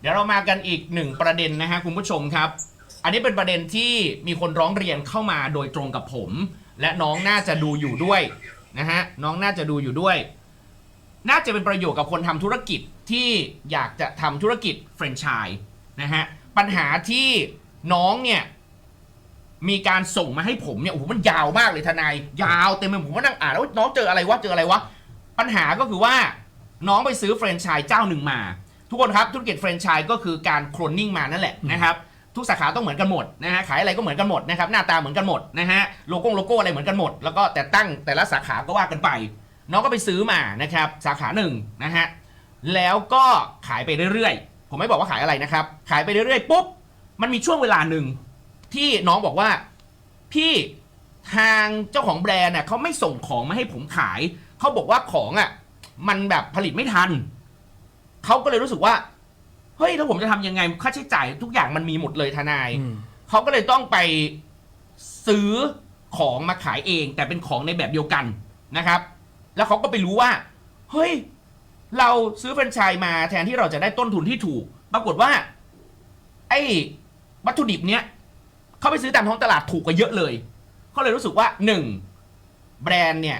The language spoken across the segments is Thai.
เดี๋ยวเรามากันอีกหนึ่งประเด็นนะฮะคุณผู้ชมครับ อันนี้เป็นประเด็นที่มีคนร้องเรียนเข้ามาโดยตรงกับผม และน้องน่าจะดูอยู่ด้วยนะฮะน้องน่าจะดูอยู่ด้วย น่าจะเป็นประโยชน์กับคนทำธุรกิจที่อยากจะทำธุรกิจแฟรนไชส์นะฮะปัญหาที่น้องเนี่ยมีการส่งมาให้ผมเนี่ยโอ้โหมันยาวมากเลยทนายยาวเต็มไปหมดผมก็นั่งอ่านแล้วน้องเจออะไรวะเจออะไรวะปัญหาก็คือว่าน้องไปซื้อแฟรนไชส์เจ้าหนึ่งมา ทุกคนครับธุรกิจแฟรนไชส์ก็คือการโคลนนิ่งมานั่นแหละนะครับทุกสาขาต้องเหมือนกันหมดนะฮะขายอะไรก็เหมือนกันหมดนะครับหน้าตาเหมือนกันหมดนะฮะโลโก้โลโก้อะไรเหมือนกันหมด แล้วก็แต่ตั้งแต่ละสาขาก็ว่ากันไป น้องก็ไปซื้อมานะครับสาขาหนึ่งนะฮะแล้วก็ขายไปเรื่อยๆ ผมไม่บอกว่าขายอะไรนะครับ ขายไปเรื่อยๆปุ๊บมันมีช่วงเวลาหนึ่งที่น้องบอกว่าพี่ทางเจ้าของแบรนด์เนี่ยเขาไม่ส่งของมาให้ผมขายเขาบอกว่าของอะมันแบบผลิตไม่ทัน เขาก็เลยรู้สึกว่า เฮ้ย แล้วผมจะทำยังไง ค่าใช้จ่ายทุกอย่างมันมีหมดเลยทนาย อืม เขาก็เลยต้องไปซื้อของมาขายเอง แต่เป็นของในแบบเดียวกันนะครับ แล้วเขาก็ไปรู้ว่า เฮ้ย เราซื้อแฟรนไชส์มาแทนที่เราจะได้ต้นทุนที่ถูก ปรากฏว่า ไอ้วัตถุดิบเนี้ยเขาไปซื้อตามท้องตลาดถูกกว่าเยอะเลย เขาเลยรู้สึกว่าหนึ่งแบรนด์เนี่ย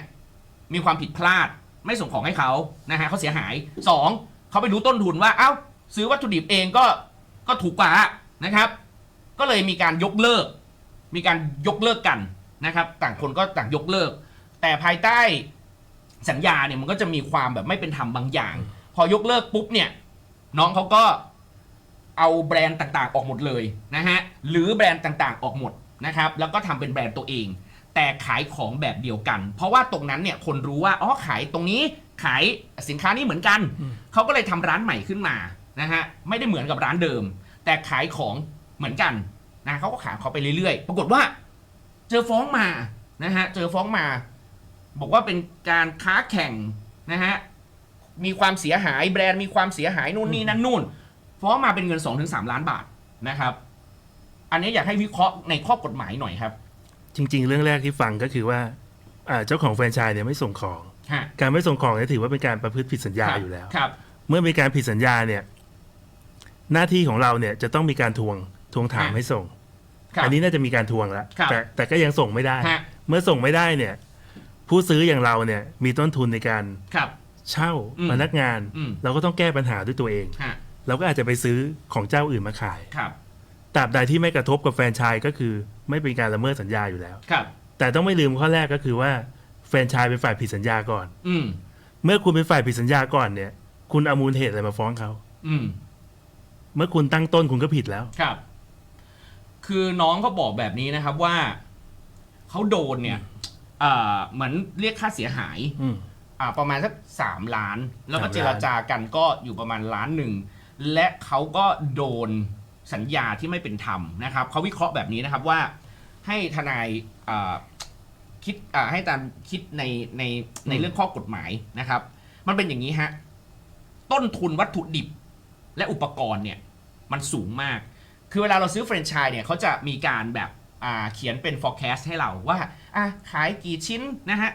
มีความผิดพลาดไม่ส่งของให้เขานะฮะเขาเสียหายสอง เขาไปรู้ต้นทุนว่าเอ้าซื้อวัตถุดิบเองก็ก็ถูกกว่านะครับ ก็เลยมีการยกเลิก มีการยกเลิกกันนะครับ ต่างคนก็ต่างยกเลิก แต่ภายใต้สัญญาเนี่ยมันก็จะมีความแบบไม่เป็นธรรมบางอย่าง พอยกเลิกปุ๊บเนี่ย น้องเขาก็เอาแบรนด์ต่างๆ ออกหมดเลยนะฮะหรือแบรนด์ต่างๆ ออกหมดนะครับ แล้วก็ทำเป็นแบรนด์ตัวเอง แต่ขายของแบบเดียวกัน เพราะว่าตรงนั้นเนี่ยคนรู้ว่าอ๋อขายตรงนี้ ขายสินค้านี้เหมือนกันอืมเขาก็เลยทำร้านใหม่ขึ้นมานะฮะไม่ได้เหมือนกับร้านเดิม แต่ขายของเหมือนกันนะเขาก็ขายเขาไปเรื่อยๆ ปรากฏว่า เจอฟ้องมานะฮะเจอฟ้องมา บอกว่าเป็นการค้าแข่งนะฮะมีความเสียหายแบรนด์มีความเสียหายนู่นนี่นั่นนู่นฟ้องมาเป็นเงิน 2-3 ล้านบาทนะครับ อันนี้อยากให้วิเคราะห์ในข้อกฎหมายหน่อยครับ จริง ๆ เรื่องแรกที่ฟังก็คือว่าอ่าเจ้าของแฟรนไชส์เนี่ยไม่ส่งของฮะ การไม่ส่งของเนี่ยถือว่าเป็นการประพฤติผิดสัญญาอยู่แล้วครับ เมื่อมีการผิดสัญญาเนี่ย หน้าที่ของเราเนี่ยจะต้องมีการทวงทวงถามฮะให้ส่งครับอันนี้น่าจะมีการทวงแล้วครับแต่แต่ก็ยังส่งไม่ได้ฮะเมื่อส่งไม่ได้เนี่ย ผู้ซื้ออย่างเราเนี่ย มีต้นทุนในการครับเช่าอืมพนักงานอืมเราก็ต้องแก้ปัญหาด้วยตัวเองฮะเราก็อาจจะไปซื้อของเจ้าอื่นมาขายครับตราบใดที่ไม่กระทบกับแฟรนไชส์ก็คือ ไม่เป็นการละเมิดสัญญาอยู่แล้วครับ แต่ต้องไม่ลืมข้อแรกก็คือว่า แฟรนไชส์เป็นฝ่ายผิดสัญญาก่อน อืม เมื่อคุณเป็นฝ่ายผิดสัญญาก่อนเนี่ย คุณเอามูลเหตุอะไรมาฟ้องเขาอืม เมื่อคุณตั้งต้นคุณก็ผิดแล้ว ครับ คือน้องเขาบอกแบบนี้นะครับว่าเขาโดนเนี่ยอ่าเหมือนเรียกค่าเสียหาย อืม อ่าประมาณสักสามล้าน แล้วก็สามล้านเจรจากันก็อยู่ประมาณล้านหนึ่ง และเขาก็โดนสัญญาที่ไม่เป็นธรรมนะครับเขาวิเคราะห์แบบนี้นะครับว่าให้ทนายอ่า คิดอ่าให้ตามคิดในในในเรื่องข้อกฎหมายนะครับ มันเป็นอย่างนี้ฮะต้นทุนวัตถุดิบและอุปกรณ์เนี่ยมันสูงมาก คือเวลาเราซื้อแฟรนไชส์เนี่ยเขาจะมีการแบบอ่าเขียนเป็น forecast ให้เราว่าอะขายกี่ชิ้นนะฮะ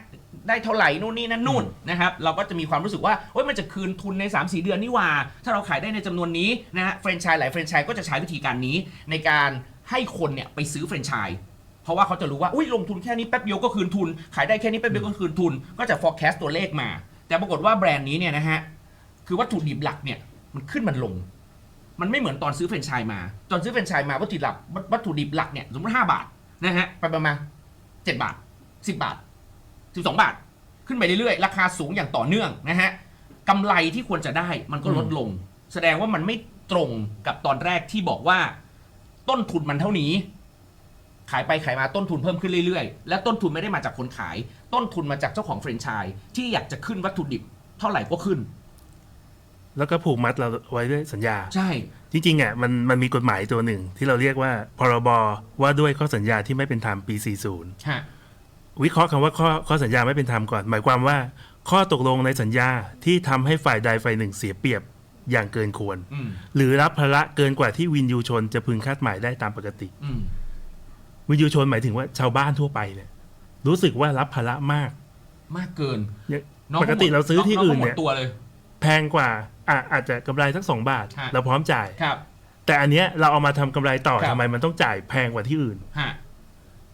ได้เท่าไหร่นู่นนี่นั่นนู่นนะครับเราก็จะมีความรู้สึกว่าโอ้ยมันจะคืนทุนใน 3-4 เดือนนี่หว่า ถ้าเราขายได้ในจำนวนนี้นะฮะแฟรนไชส์หลายแฟรนไชส์ก็จะใช้วิธีการนี้ในการให้คนเนี่ยไปซื้อแฟรนไชส์ เพราะว่าเขาจะรู้ว่าอุ้ยลงทุนแค่นี้แป๊บเดียวก็คืนทุน ขายได้แค่นี้แป๊บเดียวก็คืนทุน ก็จะ forecast ตัวเลขมา แต่ปรากฏว่าแบรนด์นี้เนี่ยนะฮะคือวัตถุดิบหลักเนี่ยมันขึ้นมันลง มันไม่เหมือนตอนซื้อแฟรนไชส์มา ตอนซื้อแฟรนไชส์มาวัตถุดิบหลักวัตถุดิบหลักเนี่ยสมมติห้าบาทนะฮะไปประมาณเจ็ดบาทสิบบาทสิบสองบาท ขึ้นไปเรื่อยๆราคาสูงอย่างต่อเนื่องนะฮะกำไรที่ควรจะได้มันก็ลดลง แสดงว่ามันไม่ตรงกับตอนแรกที่บอกว่า ต้นทุนมันเท่านี้ ขายไปขายมาต้นทุนเพิ่มขึ้นเรื่อยๆ และต้นทุนไม่ได้มาจากคนขาย ต้นทุนมาจากเจ้าของแฟรนไชส์ที่อยากจะขึ้นวัตถุดิบเท่าไหร่ก็ขึ้น แล้วก็ผูกมัดเราไว้ด้วยสัญญา ใช่ จริงๆอะมันมันมีกฎหมายตัวหนึ่ง ที่เราเรียกว่าพรบว่าด้วยข้อสัญญาที่ไม่เป็นธรรมปี 40 ฮะ วิเคราะห์คำว่าข้อข้อสัญญาไม่เป็นธรรมก่อน หมายความว่า ข้อตกลงในสัญญาที่ทำให้ฝ่ายใดฝ่ายหนึ่งเสียเปรียบอย่างเกินควร อืม หรือรับภาระเกินกว่าที่วินยูชนจะพึงคาดหมายได้ตามปกติ อืม วินยูชนหมายถึงว่าชาวบ้านทั่วไปเนี่ย รู้สึกว่ารับภาระมาก มากเกินเนี่ยน้องปกติเราซื้อที่อื่นงขาหมเนี่ยดตัวเลย แพงกว่าอะอาจจะกำไรสักสองบาทฮะเราพร้อมจ่ายครับ แต่อันเนี้ยเราเอามาทำกำไรต่อครับทำไมมันต้องจ่ายแพงกว่าที่อื่นฮะ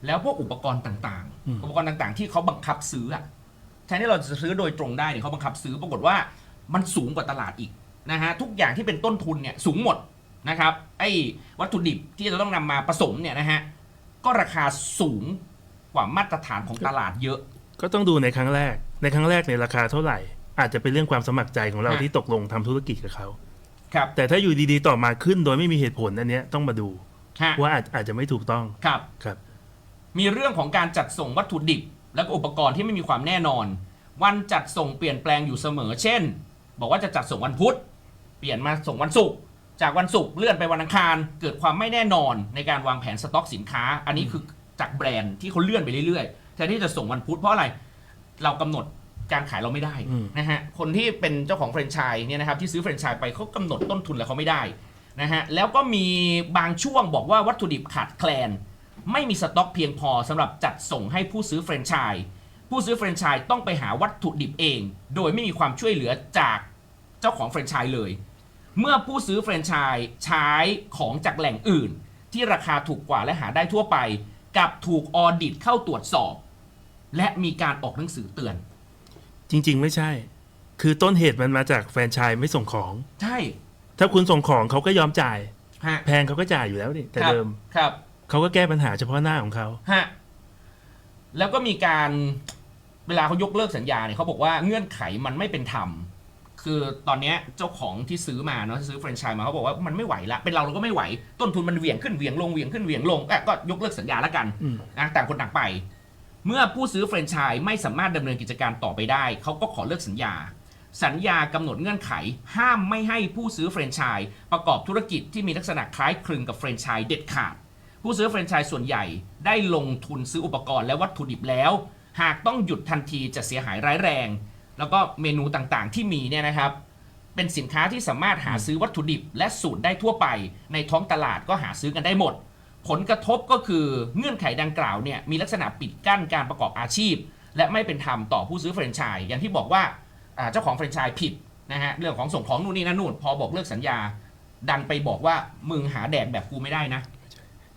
แล้วพวกอุปกรณ์ต่างอืมๆอุปกรณ์ต่างๆ ที่เขาบังคับซื้ออะแทนที่เราจะซื้อโดยตรงได้เนี่ยเขาบังคับซื้อปรากฏว่ามันสูงกว่าตลาดอีกนะฮะทุกอย่างที่เป็นต้นทุนเนี่ยสูงหมดนะครับไอ้วัตถุดิบที่จะต้องนำมาผสมเนี่ยนะฮะ ก็ราคาสูงกว่ามาตรฐานของตลาดเยอะ ก็ต้องดูในครั้งแรก ในครั้งแรกในยราคาเท่าไหร่ อาจจะเป็นเรื่องความสมัครใจของเราฮะที่ตกลงทำธุรกิจกับเขาครับ แต่ถ้าอยู่ดีๆต่อมาขึ้นโดยไม่มีเหตุผลอันเนี้ยต้องมาดูฮะว่าอาจอาจจะไม่ถูกต้องครับครับ มีเรื่องของการจัดส่งวัตถุดิบ และก็อุปกรณ์ที่ไม่มีความแน่นอน วันจัดส่งเปลี่ยนแปลงอยู่เสมอ เช่น บอกว่าจะจัดส่งวันพุธเปลี่ยนมาส่งวันศุกร์ จากวันศุกร์เลื่อนไปวันอังคาร เกิดความไม่แน่นอนในการวางแผนสต็อกสินค้า อันนี้คือจากแบรนด์ที่เขาเลื่อนไปเรื่อยๆแทนที่จะส่งวันพุธเพราะอะไรเรากำหนดการขายเราไม่ได้อืมนะฮะคนที่เป็นเจ้าของแฟรนไชส์เนี่ยนะครับที่ซื้อแฟรนไชส์ไปเขากำหนดต้นทุนแล้วเขาไม่ได้นะฮะแล้วก็มีบางช่วงบอกว่าวัตถุดิบขาดแคลน ไม่มีสต็อกเพียงพอสำหรับจัดส่งให้ผู้ซื้อแฟรนไชส์ผู้ซื้อแฟรนไชส์ต้องไปหาวัตถุดิบเอง โดยไม่มีความช่วยเหลือจากเจ้าของแฟรนไชส์เลย เมื่อผู้ซื้อแฟรนไชส์ใช้ของจากแหล่งอื่น ที่ราคาถูกกว่าและหาได้ทั่วไป กับถูกออดิตเข้าตรวจสอบ และมีการออกหนังสือเตือน จริง ๆ ไม่ใช่ คือต้นเหตุมันมาจากแฟรนไชายไม่ส่งของ ใช่ถ้าคุณส่งของเขาก็ยอมจ่าย ฮะแพงเขาก็จ่ายอยู่แล้วนี่แต่ครับเดิมครับเขาก็แก้ปัญหาเฉพาะหน้าของเขา ฮะแล้วก็มีการเวลาเขายกเลิกสัญญาเนี่ยเขาบอกว่าเงื่อนไขมันไม่เป็นธรรม คือตอนเนี้ยเจ้าของที่ซื้อมาเนาะที่ซื้อแฟรนไชส์มาเขาบอกว่ามันไม่ไหวละเป็นเราเราก็ไม่ไหวต้นทุนมันเหวี่ยงขึ้นเหวี่ยงลงเหวี่ยงขึ้นเหวี่ยงลงอะก็ยกเลิกสัญญาแล้วกันอืม นะต่างคนต่างไป เมื่อผู้ซื้อแฟรนไชส์ไม่สามารถดำเนินกิจการต่อไปได้ เขาก็ขอเลิกสัญญา สัญญากำหนดเงื่อนไข ห้ามไม่ให้ผู้ซื้อแฟรนไชส์ประกอบธุรกิจที่มีลักษณะคล้ายคลึงกับแฟรนไชส์เด็ดขาด ผู้ซื้อแฟรนไชส์ส่วนใหญ่ได้ลงทุนซื้ออุปกรณ์และวัตถุดิบแล้ว หากต้องหยุดทันทีจะเสียหายร้ายแรง แล้วก็เมนูต่างๆ ที่มีเนี่ยนะครับ เป็นสินค้าที่สามารถหาซื้อวัตถุดิบ และสูตรได้ทั่วไป ในท้องตลาดก็หาซื้อกันได้หมด ผลกระทบก็คือเงื่อนไขดังกล่าวเนี่ยมีลักษณะปิดกั้นการประกอบอาชีพ และไม่เป็นธรรมต่อผู้ซื้อแฟรนไชส์อย่างที่บอกว่าเจ้าของแฟรนไชส์ผิดนะฮะเรื่องของส่งของนู่นนี่นั่นนู่นพอบอกเลิกสัญญา ดันไปบอกว่ามึงหาแดกแบบกูไม่ได้นะ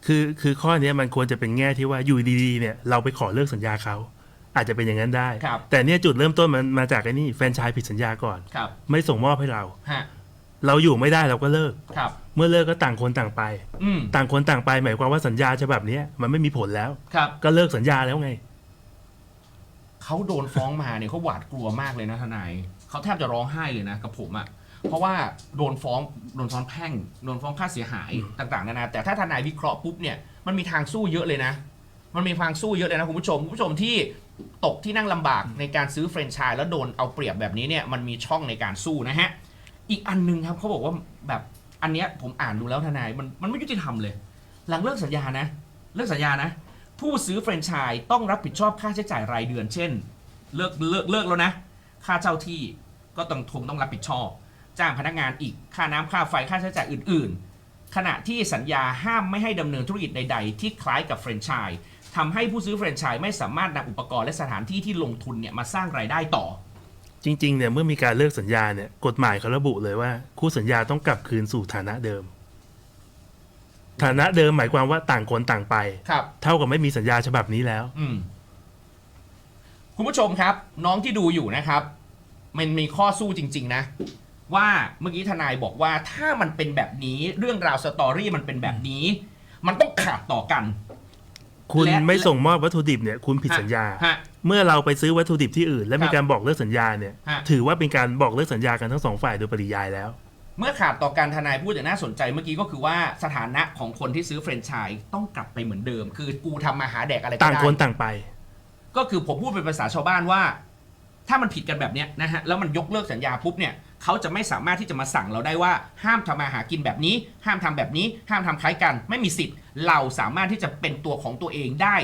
คือคือข้อเนี้ยมันควรจะเป็นแง่ที่ว่าอยู่ดีๆเนี่ยเราไปขอเลิกสัญญาเขา อาจจะเป็นอย่างนั้นได้ ครับแต่เนี่ยจุดเริ่มต้นมันมาจากไอ้นี่แฟรนไชายผิดสัญญาก่อน ครับไม่ส่งมอบให้เรา ฮะเราอยู่ไม่ได้เราก็เลิก ครับ เมื่อเลิกก็ต่างคนต่างไป อืมต่างคนต่างไปหมายความว่าสัญญาฉบับเนี้ยมันไม่มีผลแล้ว ครับก็เลิกสัญญาแล้วไง เขาโดนฟ้องมาเนี่ยเขาหวาดกลัวมากเลยนะทนายเขาแทบจะร้องไห้เลยนะกับผมอะ่ะเพราะว่าโดนฟ้องโดนฟ้องแพ่งโดนฟ้องค่าเสียหายต่างๆนานาแต่ถ้าทนายวิเคราะห์ปุ๊บเนี่ยมันมีทางสู้เยอะเลยนะ มันมีทางสู้เยอะเลยนะคุณผู้ชมคุณผู้ชมที่ ตกที่นั่งลำบากในการซื้อแฟรนไชส์แล้วโดนเอาเปรียบแบบนี้เนี่ยมันมีช่องในการสู้นะฮะ อีกอันหนึงครับเขาบอกว่าแบบอันเนี้ยผมอ่านดูแล้วทนายมันมันไม่ยุติธรรมเลย หลังเลิกสัญญานะ เลิกสัญญานะ ผู้ซื้อแฟรนไชส์ต้องรับผิดชอบค่าใช้จ่ายรายเดือน เช่น เลิกเลิกเลิกแล้วนะ ค่าเช่าที่ก็ต้องคงต้องรับผิดชอบ จ้างพนักงานอีกค่าน้ำค่าไฟค่าใช้จ่ายอื่น ๆ ขณะที่สัญญาห้ามไม่ให้ดำเนินธุรกิจใด ๆ ที่คล้ายกับแฟรนไชส์ ทำให้ผู้ซื้อแฟรนไชส์ไม่สามารถนำอุปกรณ์และสถานที่ที่ลงทุนเนี่ยมาสร้างรายได้ต่อ จริงๆเนี่ยเมื่อมีการเลิกสัญญาเนี่ยกฎหมายเขาระบุเลยว่า คู่สัญญาต้องกลับคืนสู่ฐานะเดิม ฐานะเดิมหมายความว่าต่างคนต่างไป ครับ เท่ากับไม่มีสัญญาฉบับนี้แล้ว อืม คุณผู้ชมครับ น้องที่ดูอยู่นะครับ มันมีข้อสู้จริง ๆ นะ ว่าเมื่อกี้ทนายบอกว่าถ้ามันเป็นแบบนี้เรื่องราวสตอรี่มันเป็นแบบนี้ มันต้องขาดต่อกัน คุณและไม่ส่งมอบวัตถุดิบเนี่ยคุณผิดสัญญา ฮะ เมื่อเราไปซื้อวัตถุดิบที่อื่น และมีครับการบอกเลิกสัญญาเนี่ยฮะ ถือว่าเป็นการบอกเลิกสัญญากันทั้งสองฝ่ายโดยปริยายแล้ว เมื่อขาดต่อการทนายพูดอย่างน่าสนใจเมื่อกี้ก็คือว่าสถานะของคนที่ซื้อแฟรนไชส์ต้องกลับไปเหมือนเดิม คือกูทำมาหาแดกอะไรก็ต่างได้คนต่างไป ก็คือผมพูดเป็นภาษาชาวบ้านว่า ถ้ามันผิดกันแบบเนี้ยนะฮะแล้วมันยกเลิกสัญญาปุ๊บเนี่ยเขาจะไม่สามารถที่จะมาสั่งเราได้ว่าห้ามทำมาหากินแบบนี้ ห้ามทำแบบนี้ ห้ามทำคล้ายกัน ไม่มีสิทธิ์ เราสามารถที่จะเป็นตัวของตัวเองได้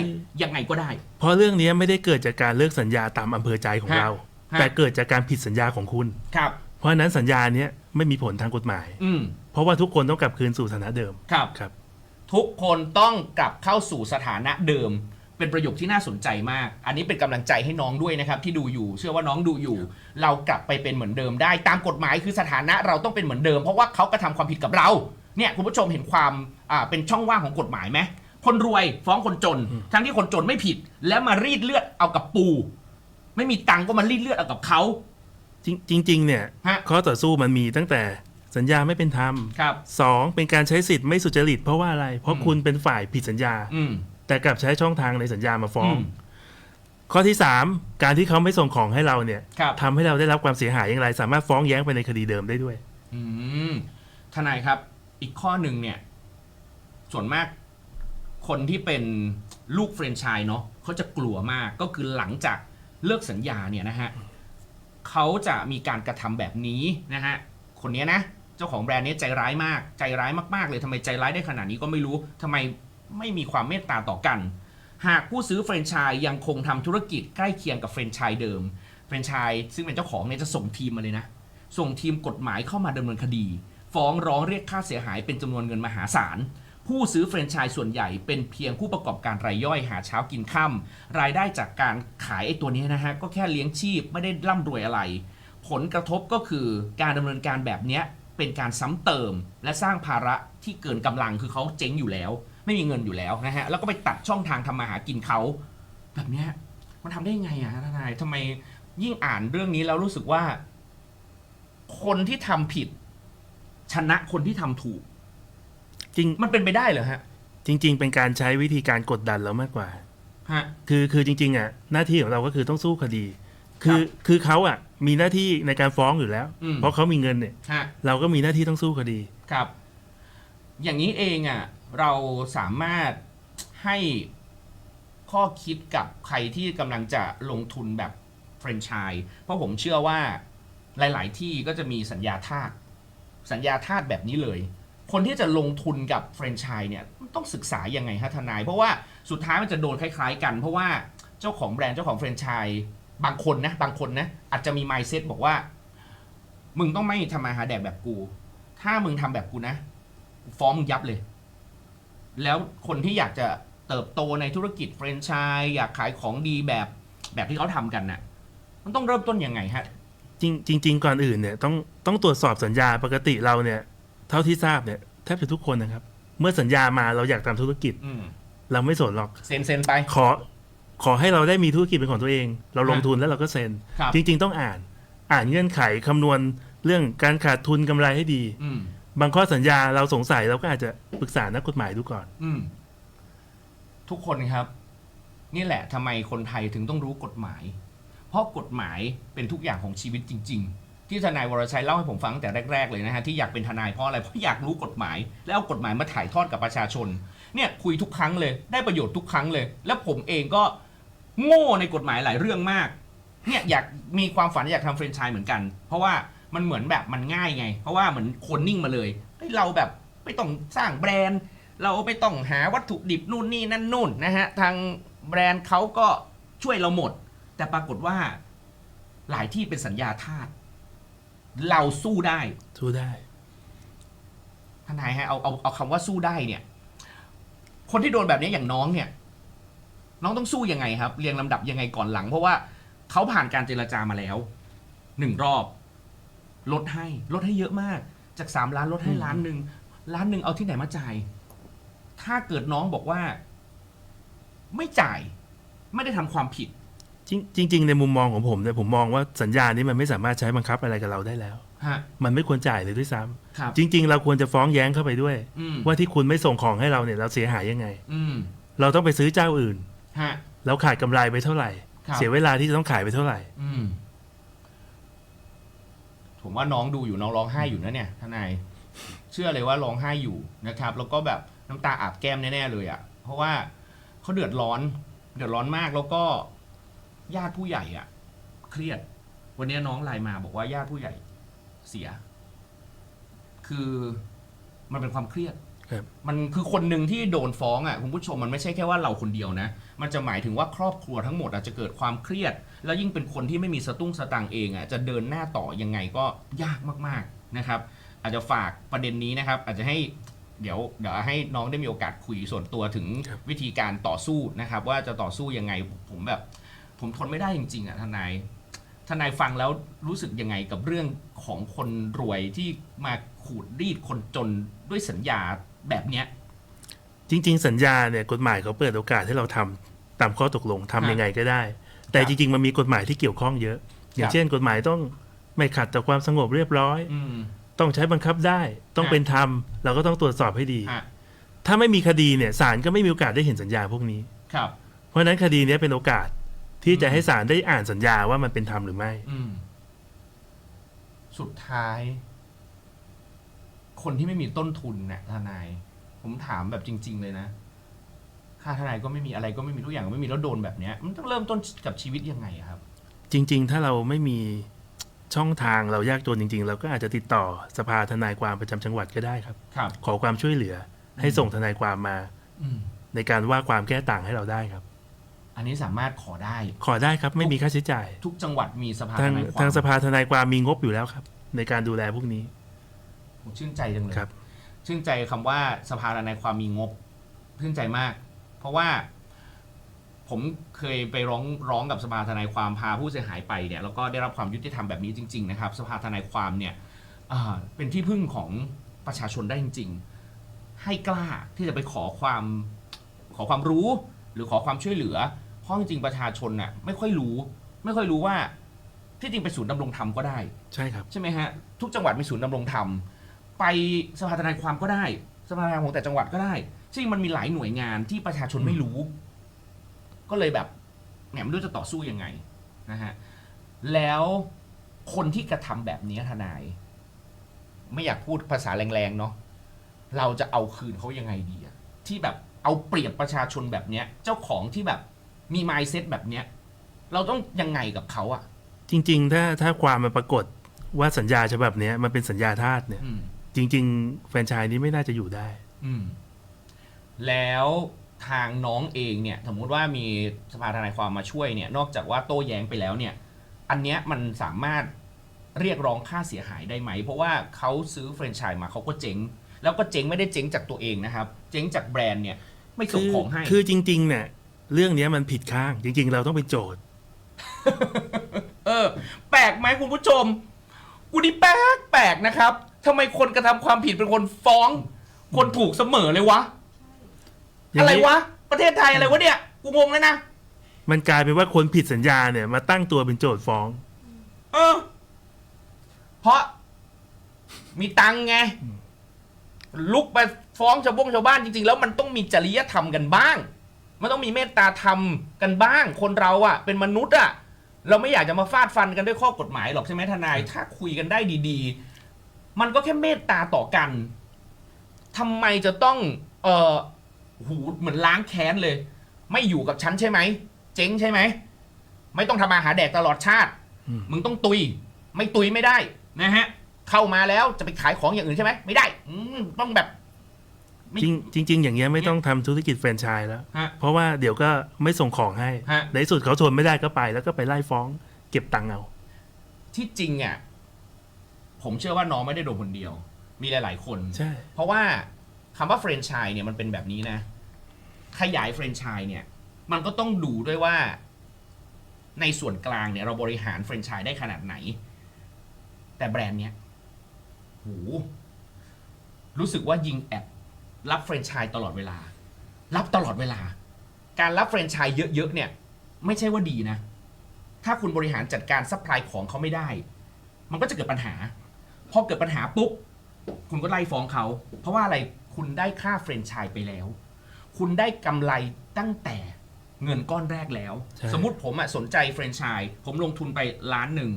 ยังไงก็ได้ เพราะเรื่องนี้ไม่ได้เกิดจากการเลิกสัญญาตามอำเภอใจของฮะเราฮะแต่เกิดจากการผิดสัญญาของคุณครับ เพราะฉะนั้นสัญญาเนี้ยไม่มีผลทางกฎหมาย อืมเพราะว่าทุกคนต้องกลับคืนสู่ฐานะเดิมครับครับ ทุกคนต้องกลับเข้าสู่สถานะเดิมเป็นประโยคที่น่าสนใจมาก อันนี้เป็นกำลังใจให้น้องด้วยนะครับ ที่ดูอยู่ เชื่อว่าน้องดูอยู่ เรากลับไปเป็นเหมือนเดิมได้ ตามกฎหมายคือสถานะเราต้องเป็นเหมือนเดิม เพราะว่าเขากระทำความผิดกับเรา เนี่ยคุณผู้ชมเห็นความอ่าเป็นช่องว่างของกฎหมายไหมคนรวยฟ้องคนจน ทั้งที่คนจนไม่ผิด แล้วมารีดเลือดเอากับปู ไม่มีตังค์ก็มารีดเลือดเอากับเขา จริงจริงๆเนี่ยฮะข้อต่อสู้มันมีตั้งแต่สัญญาไม่เป็นธรรมครับสองเป็นการใช้สิทธิ์ไม่สุจริต เพราะว่าอะไร เพราะอืมคุณเป็นฝ่ายผิดสัญญา อืม แต่กลับใช้ช่องทางในสัญญามาฟ้อง อืมข้อที่สามการที่เขาไม่ส่งของให้เราเนี่ยครับ ทำให้เราได้รับความเสียหายอย่างไร สามารถฟ้องแย้งไปในคดีเดิมได้ด้วย อืมทนายครับ อีกข้อหนึ่งเนี่ย ส่วนมากคนที่เป็นลูกเฟรนไชส์เนาะเขาจะกลัวมากก็คือหลังจากเลิกสัญญาเนี่ยนะฮะเขาจะมีการกระทำแบบนี้นะฮะคนเนี้ยนะเจ้าของแบรนด์เนี้ยใจร้ายมาก ใจร้ายมากๆเลยทำไมใจร้ายได้ขนาดนี้ก็ไม่รู้ทำไมไม่มีความเมตตาต่อกัน หากผู้ซื้อแฟรนไชส์ยังคงทำธุรกิจใกล้เคียงกับแฟรนไชส์เดิมแฟรนไชส์ซึ่งเป็นเจ้าของเนี่ยจะส่งทีมมาเลยนะ ส่งทีมกฎหมายเข้ามาดำเนินคดี ฟ้องร้องเรียกค่าเสียหายเป็นจำนวนเงินมหาศาล ผู้ซื้อแฟรนไชส์ส่วนใหญ่เป็นเพียงผู้ประกอบการรายย่อยหาเช้ากินค่ำรายได้จากการขายไอ้ตัวนี้นะฮะก็แค่เลี้ยงชีพไม่ได้ร่ำรวยอะไร ผลกระทบก็คือการดำเนินการแบบนี้เป็นการซ้ำเติม และสร้างภาระที่เกินกำลังคือเขาเจ๊งอยู่แล้ว ไม่มีเงินอยู่แล้วนะฮะแล้วก็ไปตัดช่องทางทำมาหากินเขาแบบนี้มันทำได้ยังไงอะทนายทำไมยิ่งอ่านเรื่องนี้แล้วรู้สึกว่า คนที่ทำผิด ชนะคนที่ทำถูก จริงมันเป็นไปได้เหรอฮะจริง ๆ เป็นการใช้วิธีการกดดันเรามากกว่า ฮะ คือคือจริง ๆ อะ หน้าที่ของเราก็คือต้องสู้คดี คือครับคือเขาอะ มีหน้าที่ในการฟ้องอยู่แล้ว อืม เพราะเขามีเงินเนี่ย ฮะ เราก็มีหน้าที่ต้องสู้คดี ครับ อย่างนี้เองอะเราสามารถให้ข้อคิดกับใครที่กำลังจะลงทุนแบบแฟรนไชส์เพราะผมเชื่อว่าหลาย ๆ ที่ก็จะมีสัญญาทาส สัญญาทาสแบบนี้เลย คนที่จะลงทุนกับแฟรนไชส์เนี่ยต้องศึกษายังไงฮะทนาย เพราะว่าสุดท้ายมันจะโดนคล้าย ๆ กัน เพราะว่าเจ้าของแบรนด์เจ้าของแฟรนไชส์บางคนนะบางคนนะอาจจะมี mindset บอกว่า มึงต้องไม่ทำมาหาแดกแบบกู ถ้ามึงทำแบบกูนะฟ้องมึงยับเลย แล้วคนที่อยากจะเติบโตในธุรกิจแฟรนไชส์อยากขายของดีแบบแบบที่เขาทำกันน่ะมันต้องเริ่มต้นยังไงฮะ จริงจริงๆก่อนอื่นเนี่ยต้องต้องตรวจสอบสัญญาปกติเราเนี่ย เท่าที่ทราบเนี่ยแทบจะทุกคนนะครับ เมื่อสัญญามาเราอยากทำธุรกิจอืมเราไม่สนหรอกเซ็นเซ็นไปขอ ขอให้เราได้มีธุรกิจเป็นของตัวเอง เราลงทุนแล้วเราก็เซ็นครับจริง ๆ ต้องอ่าน อ่านเงื่อนไขคำนวณเรื่องการขาดทุนกำไรให้ดีอืมบางข้อสัญญาเราสงสัยเราก็อาจจะปรึกษานักกฎหมายดูก่อนอืมทุกคนครับ นี่แหละทำไมคนไทยถึงต้องรู้กฎหมาย เพราะกฎหมายเป็นทุกอย่างของชีวิตจริง ๆ ที่ทนายวรชัยเล่าให้ผมฟังตั้งแต่แรก ๆ เลยนะฮะที่อยากเป็นทนายเพราะอะไรเพราะอยากรู้กฎหมาย แล้วเอากฎหมายมาถ่ายทอดกับประชาชนเนี่ยคุยทุกครั้งเลย ได้ประโยชน์ทุกครั้งเลย แล้วผมเองก็โง่ในกฎหมายหลายเรื่องมากเนี่ยอยากมีความฝันอยากทำแฟรนไชส์เหมือนกัน เพราะว่ามันเหมือนแบบมันง่ายไง เพราะว่าเหมือนคนนิ่งมาเลยเฮ้ยเราแบบไม่ต้องสร้างแบรนด์ เราไม่ต้องหาวัตถุดิบนู่นนี่นั่นนู่นนะฮะทางแบรนด์เขาก็ช่วยเราหมด แต่ปรากฏว่า หลายที่เป็นสัญญาทาสเราสู้ได้สู้ได้ทนายฮะเอาเอาเอาคำว่าสู้ได้เนี่ย คนที่โดนแบบนี้อย่างน้องเนี่ย น้องต้องสู้ยังไงครับ เรียงลำดับยังไงก่อนหลัง เพราะว่าเขาผ่านการเจรจามาแล้วหนึ่งรอบ ลดให้ ลดให้เยอะมาก จากสามล้านลดให้อืมล้านหนึ่งล้านหนึ่งเอาที่ไหนมาจ่าย ถ้าเกิดน้องบอกว่า ไม่จ่าย ไม่ได้ทำความผิด จริงจริงๆในมุมมองของผมเนี่ยผมมองว่าสัญญานี้มันไม่สามารถใช้บังคับอะไรกับเราได้แล้วฮะมันไม่ควรจ่ายเลยด้วยซ้ำครับจริง ๆ เราควรจะฟ้องแย้งเข้าไปด้วยอืมว่าที่คุณไม่ส่งของให้เราเนี่ยเราเสียหายยังไงอืมเราต้องไปซื้อเจ้าอื่นฮะเราขาดกำไรไปเท่าไหร่ครับเสียเวลาที่จะต้องขายไปเท่าไหร่อืมผมว่าน้องดูอยู่น้องร้องไห้อยู่นะเนี่ยทนายเชื่อเลยว่าร้องไห้อยู่นะครับ แล้วก็แบบน้ำตาอาบแก้มแน่ๆเลยอะ่ะ เพราะว่าเขาเดือดร้อน เดือดร้อนมากแล้วก็ ญาติผู้ใหญ่อะ่ะเครียด วันนี้น้องไลน์มาบอกว่าญาติผู้ใหญ่เสีย คือมันเป็นความเครียดครับมันคือคนหนึ่งที่โดนฟ้องอะคุณผู้ชมมันไม่ใช่แค่ว่าเราคนเดียวนะ มันจะหมายถึงว่าครอบครัวทั้งหมดอาจจะเกิดความเครียด แล้วยิ่งเป็นคนที่ไม่มีสตุ้งสตังค์เองอะจะเดินหน้าต่อยังไงก็ยากมากๆนะครับ อาจจะฝากประเด็นนี้นะครับ อาจจะให้เดี๋ยวเดี๋ยวให้น้องได้มีโอกาสคุยส่วนตัวถึงครับวิธีการต่อสู้นะครับ ว่าจะต่อสู้ยังไงผมแบบ ผมทนไม่ได้จริงๆอะทนายทนายฟังแล้วรู้สึกยังไงกับเรื่องของคนรวยที่มาขูดรีดคนจนด้วยสัญญาแบบเนี้ย จริง ๆ สัญญาเนี่ยกฎหมายเขาเปิดโอกาสให้เราทำตามข้อตกลงทำฮะยังไงก็ได้ แต่ครับจริง ๆ มันมีกฎหมายที่เกี่ยวข้องเยอะ อย่าคงรับเช่น กฎหมายต้องไม่ขัดต่อความสงบเรียบร้อยอืมต้องใช้บังคับได้ ต้องฮะเป็นธรรมเราก็ต้องตรวจสอบให้ดีฮะถ้าไม่มีคดีเนี่ยศาลก็ไม่มีโอกาสได้เห็นสัญญาพวกนี้ครับ เพราะฉะนั้นคดีเนี้ยเป็นโอกาส ที่จะอืมให้ศาลได้อ่านสัญญาว่ามันเป็นธรรมหรือไม่ อืม สุดท้าย คนที่ไม่มีต้นทุนเนี่ยทนาย ผมถามแบบจริง ๆ เลยนะ ค่าทนายก็ไม่มีอะไรก็ไม่มีทุกอย่างก็ไม่มีแล้วโดนแบบเนี้ย มันต้องเริ่มต้นกับชีวิตยังไงอะครับ จริง ๆ ถ้าเราไม่มีช่องทางเรายากจนจริง ๆ เราก็อาจจะติดต่อสภาทนายความประจำจังหวัดก็ได้ครับ ครับ ขอความช่วยเหลือ ให้ส่งทนายความมา อืม ในการว่าความแก้ต่างให้เราได้ครับ อันนี้สามารถขอได้ ขอได้ครับไม่มีค่าใช้จ่าย ทุกจังหวัดมีสภาทางทนายควาทางมสภาทนายความมีงบอยู่แล้วครับ ในการดูแลพวกนี้ผมชื่นใจจังเลยครับ ชื่นใจคำว่าสภาทนายความมีงบ ชื่นใจมาก เพราะว่า ผมเคยไปร้องร้องกับสภาทนายความพาผู้เสียหายไปเนี่ยแล้วก็ได้รับความยุติธรรมแบบนี้จริงๆนะครับ สภาทนายความเนี่ยอ่าเป็นที่พึ่งของประชาชนได้จริง ๆ ให้กล้าที่จะไปขอความขอความรู้หรือขอความช่วยเหลือเพ ราะจริงๆประชาชนน่ะไม่ค่อยรู้ ไม่ค่อยรู้ว่าที่จริงไปศูนย์ดำรงธรรมก็ได้ ใช่ครับ ใช่ไหมฮะ ทุกจังหวัดมีศูนย์ดำรงธรรม ไปสภาทนายความก็ได้ สภาทนายความของแต่จังหวัดก็ได้ซึ่งมันมีหลายหน่วยงานที่ประชาชนไม่รู้ ก็เลยแบบแหมไม่รู้จะต่อสู้ยังไงนะฮะแล้วคนที่กระทำแบบนี้ทนาย ไม่อยากพูดภาษาแรงๆเนาะเราจะเอาคืนเขายังไงดีอะที่แบบเอาเปรียบประชาชนแบบเนี้ย เจ้าของที่แบบ มีมายเซ็ตแบบเนี้ย เราต้องยังไงกับเขาอะจริง ๆ ถ้าถ้าความมันปรากฏว่าสัญญาฉบับเนี้ยมันเป็นสัญญาทาสเนี่ย อืม จริง ๆ แฟรนไชส์นี้ไม่น่าจะอยู่ได้ อืม แล้วทางน้องเองเนี่ย สมมุติว่ามีสภาทนายความมาช่วยเนี่ย นอกจากว่าโต้แย้งไปแล้วเนี่ย อันเนี้ยมันสามารถเรียกร้องค่าเสียหายได้ไหม เพราะว่าเขาซื้อแฟรนไชส์มาเขาก็เจ๊ง แล้วก็เจ๊งไม่ได้เจ๊งจากตัวเองนะครับ เจ๊งจากแบรนด์เนี่ย ไม่ส่งของให้ คือจริงๆเนี่ย เรื่องเนี้ยมันผิดข้าง จริง ๆ เราต้องไปโจทย์เออ แปลกไหมคุณผู้ชม กูนี่แปลกแปลกนะครับทำไมคนกระทำความผิดเป็นคนฟ้อง คนถูกเสมอเลยวะอย่างอะไรนี้วะ ประเทศไทยอะไรวะเนี่ย กูงงแล้วนะ มันกลายเป็นว่าคนผิดสัญญาเนี่ยมาตั้งตัวเป็นโจทย์ฟ้อง เออ เพราะ มีตังค์ไง ลุกไปฟ้องชาวบ้งชาวบ้านจริง ๆ แล้วมันต้องมีจริยธรรมกันบ้าง มันต้องมีเมตตาธรรมกันบ้าง คนเราอะเป็นมนุษย์อะเราไม่อยากจะมาฟาดฟันกันด้วยข้อกฎหมายหรอกใช่ไหมทนาย ถ้าคุยกันได้ดีๆ มันก็แค่เมตตาต่อกันทำไมจะต้อง เออหูเหมือนล้างแค้นเลย ไม่อยู่กับฉันใช่ไหม เจ๊งใช่ไหม ไม่ต้องทำมาหาแดกตลอดชาติอืมมึงต้องตุย ไม่ตุยไม่ได้นะฮะ เข้ามาแล้วจะไปขายของอย่างอื่นใช่ไหม ไม่ได้อืมต้องแบบ ไม่ จริงจริง ๆ อย่างเงี้ยไม่ต้องทำธุรกิจแฟรนไชส์แล้ว ฮะ เพราะว่าเดี๋ยวก็ไม่ส่งของให้ ฮะ ในที่สุดเขาทนไม่ได้ก็ไป แล้วก็ไปไล่ฟ้องเก็บตังค์เอา ที่จริงอะผมเชื่อว่าน้องไม่ได้โดนคนเดียว มีหลาย ๆ คน ใช่ เพราะว่าคำว่าแฟรนไชส์เนี่ยมันเป็นแบบนี้นะ ขยายแฟรนไชส์เนี่ย มันก็ต้องดูด้วยว่า ในส่วนกลางเนี่ย เราบริหารแฟรนไชส์ได้ขนาดไหน แต่แบรนด์เนี้ยโหรู้สึกว่ายิงแอด รับแฟรนไชส์ตลอดเวลา รับตลอดเวลา การรับแฟรนไชส์เยอะๆเนี่ยไม่ใช่ว่าดีนะ ถ้าคุณบริหารจัดการซัพพลายของเขาไม่ได้ มันก็จะเกิดปัญหา พอเกิดปัญหาปุ๊บ คุณก็ไล่ฟ้องเขา เพราะว่าอะไรคุณได้ค่าแฟรนไชส์ไปแล้ว คุณได้กำไรตั้งแต่เงินก้อนแรกแล้วใช่สมมุติผมอะสนใจแฟรนไชส์ผมลงทุนไปล้านหนึ่ง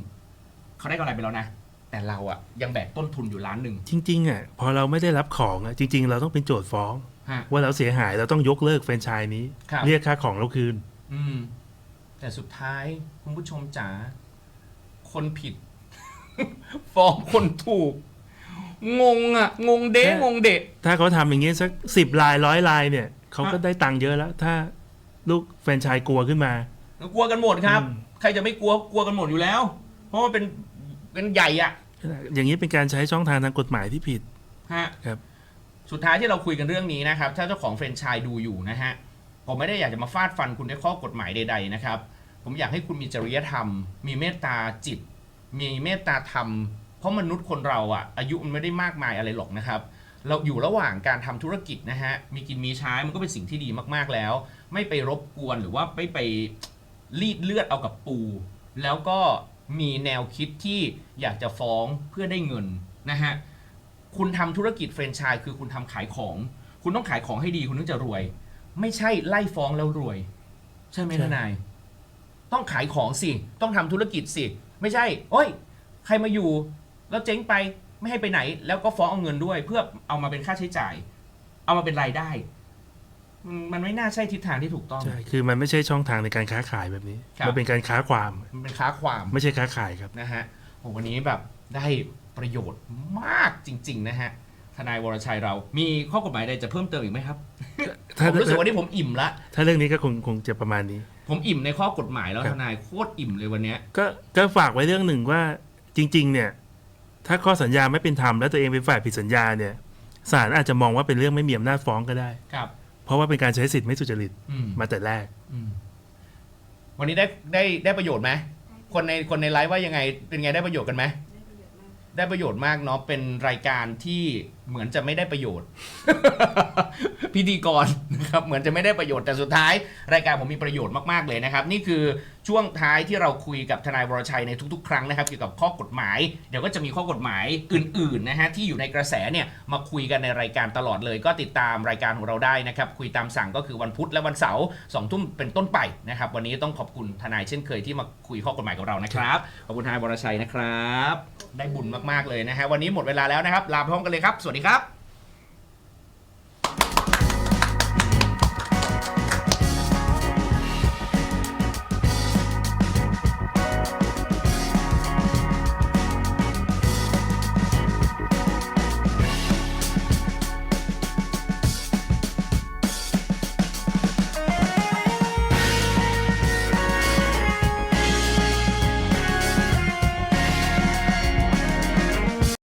เขาได้กำไรไปแล้วนะ แต่เราอะยังแบกต้นทุนอยู่ล้านหนึ่ง จริงๆอะพอเราไม่ได้รับของอะจริง ๆ เราต้องเป็นโจทย์ฟ้อง ฮะว่าเราเสียหายเราต้องยกเลิกแฟรนไชส์นี้ ครับ เรียกค่าของเราคืน อืม แต่สุดท้ายคุณผู้ชมจ๋าคนผิด ฟ้องคนถูก งงอะงงเด้แค่งงเดะ ถ้าเขาทำอย่างงี้สักสิบลายร้อยลายเนี่ยเขาก็ฮะได้ตังค์เยอะแล้ว ถ้าลูกแฟรนไชส์กลัวขึ้นมา กลัวกันหมดครับ อืม ใครจะไม่กลัวกลัวกันหมดอยู่แล้ว เพราะว่าเป็นเป็นใหญ่อะ อย่างนี้เป็นการใช้ช่องทางทางกฎหมายที่ผิดฮะครับ สุดท้ายที่เราคุยกันเรื่องนี้นะครับ ถ้าเจ้าของแฟรนไชส์ดูอยู่นะฮะ ผมไม่ได้อยากจะมาฟาดฟันคุณด้วยข้อกฎหมายใด ๆ นะครับ ผมอยากให้คุณมีจริยธรรม มีเมตตาจิต มีเมตตาธรรม เพราะมนุษย์คนเราอะอายุมันไม่ได้มากมายอะไรหรอกนะครับ เราอยู่ระหว่างการทำธุรกิจนะฮะ มีกินมีใช้มันก็เป็นสิ่งที่ดีมากๆแล้ว ไม่ไปรบกวนหรือว่าไม่ไปรีดเลือดเอากับปู แล้วก็ มีแนวคิดที่อยากจะฟ้องเพื่อได้เงินนะฮะคุณทำธุรกิจแฟรนไชส์คือคุณทำขายของ คุณต้องขายของให้ดีคุณถึงจะรวย ไม่ใช่ไล่ฟ้องแล้วรวย ใช่ไหมใช่ ทนาย ต้องขายของสิ ต้องทำธุรกิจสิ ไม่ใช่ โอ้ย ใครมาอยู่ แล้วเจ๊งไปไม่ให้ไปไหน แล้วก็ฟ้องเอาเงินด้วย เพื่อเอามาเป็นค่าใช้จ่าย เอามาเป็นรายได้ มันมันไม่น่าใช่ทิศทางที่ถูกต้อง ใช่คือมันไม่ใช่ช่องทางในการค้าขายแบบนี้ ครับ มันเป็นการค้าความ มันเป็นค้าความไม่ใช่ค้าขายครับ นะฮะโอ้วันนี้แบบได้ประโยชน์มากจริง ๆ นะฮะทนายวรชัยเรามีข้อกฎหมายใดจะเพิ่มเติมอีกไหมครับผถ้ามรู้สึกวันนี้ผมอิ่มละ ถ้าเรื่องนี้ก็คงคงจะประมาณนี้ ผมอิ่มในข้อกฎหมายแล้วครับ ทนายโคตรอิ่มเลยวันเนี้ย ก็ก็ฝากไว้เรื่องหนึ่งว่าจริง ๆ เนี่ย ถ้าข้อสัญญาไม่เป็นธรรมแล้วตัวเองเป็นฝ่ายผิดสัญญาเนี่ยศาลอาจจะมองว่าเป็นเรื่องไม่มีอำนาจฟ้องก็ได้ ครับ เพราะว่าเป็นการใช้สิทธิ์ไม่สุจริตอืมมาแต่แรก อืมวันนี้ได้ได้ได้ประโยชน์ไหมคนในคนในไลฟ์ว่ายังไงเป็นไงได้ประโยชน์กันไหมได้ประโยชน์มากเนาะเป็นรายการที่เหมือนจะไม่ได้ประโยชน์ พิธีกรนะครับเหมือนจะไม่ได้ประโยชน์แต่สุดท้าย รายการผมมีประโยชน์มากๆเลยนะครับ นี่คือช่วงท้ายที่เราคุยกับทนายวรชัยในทุก ๆ ครั้งนะครับเกี่ยวกับข้อกฎหมาย เดี๋ยวก็จะมีข้อกฎหมายอื่นๆนะฮะที่อยู่ในกระแสเนี่ยมาคุยกันในรายการตลอดเลย ก็ติดตามรายการของเราได้นะครับคุยตามสั่งก็คือวันพุธและวันเสาร์สองทุ่มเป็นต้นไปนะครับวันนี้ต้องขอบคุณทนายเช่นเคยที่มาคุยข้อกฎหมายกับเรานะครับขอบคุณทนายวรชัยนะครับ ได้บุญมากๆเลยนะฮะวันนี้หมดเวลาแล้วนะครับลาไปพร้อมกันเลยครับสววัสดีครับ